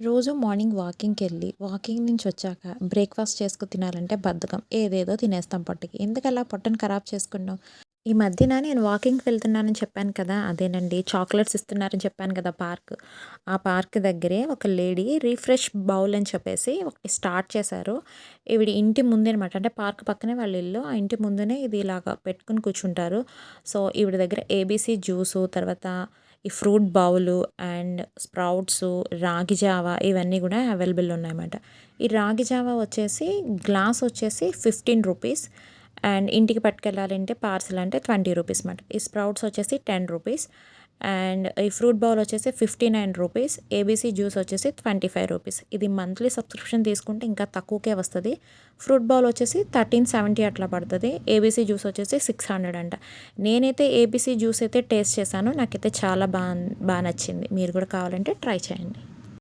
రోజు మార్నింగ్ వాకింగ్కి వెళ్ళి వాకింగ్ నుంచి వచ్చాక బ్రేక్ఫాస్ట్ చేసుకుని తినాలంటే బద్ధకం. ఏదేదో తినేస్తాం పొట్టకి. ఎందుకు అలా పొట్టను ఖరాబ్ చేసుకున్నాం ఈ మధ్యన నేను వాకింగ్కి వెళ్తున్నానని చెప్పాను కదా అదేనండి. చాక్లెట్స్ ఇస్తున్నారని చెప్పాను కదా పార్క్. ఆ పార్క్ దగ్గరే ఒక లేడీ రీఫ్రెష్ బౌల్ అని చెప్పేసి ఒకటి స్టార్ట్ చేశారు. ఇవి ఇంటి ముందే అనమాట అంటే పార్క్ పక్కనే వాళ్ళ ఇల్లు. ఆ ఇంటి ముందునే ఇది ఇలాగ పెట్టుకుని కూర్చుంటారు. సో ఈవిడ దగ్గర ఏబీసీ జ్యూసు తర్వాత ఈ fruit bowl and sprouts ragi Java ఇవన్నీ కూడా అవైలబుల్ ఉన్నాయన్నమాట. ఈ రాగి జావా వచ్చేసి గ్లాస్ వచ్చేసి ఫిఫ్టీన్ రూపీస్ అండ్ ఇంటికి పట్టుకెళ్ళాలంటే పార్సల్ అంటే ట్వంటీ రూపీస్ అన్నమాట. ఈ స్ప్రౌట్స్ వచ్చేసి టెన్ రూపీస్ అండ్ ఈ ఫ్రూట్ బౌల్ వచ్చేసి fifty nine rupees ABC juice వచ్చేసి ట్వంటీ ఫైవ్ రూపీస్. ఇది మంత్లీ సబ్స్క్రిప్షన్ తీసుకుంటే ఇంకా తక్కువకే వస్తుంది. ఫ్రూట్ బౌల్ వచ్చేసి థర్టీన్ సెవెంటీ అట్లా పడుతుంది. ఏబీసీ జ్యూస్ వచ్చేసి సిక్స్ హండ్రెడ్ అంట. నేనైతే ఏబీసీ జ్యూస్ అయితే టేస్ట్ చేశాను. నాకైతే చాలా బాగా బాగా నచ్చింది. మీరు కూడా కావాలంటే ట్రై చేయండి.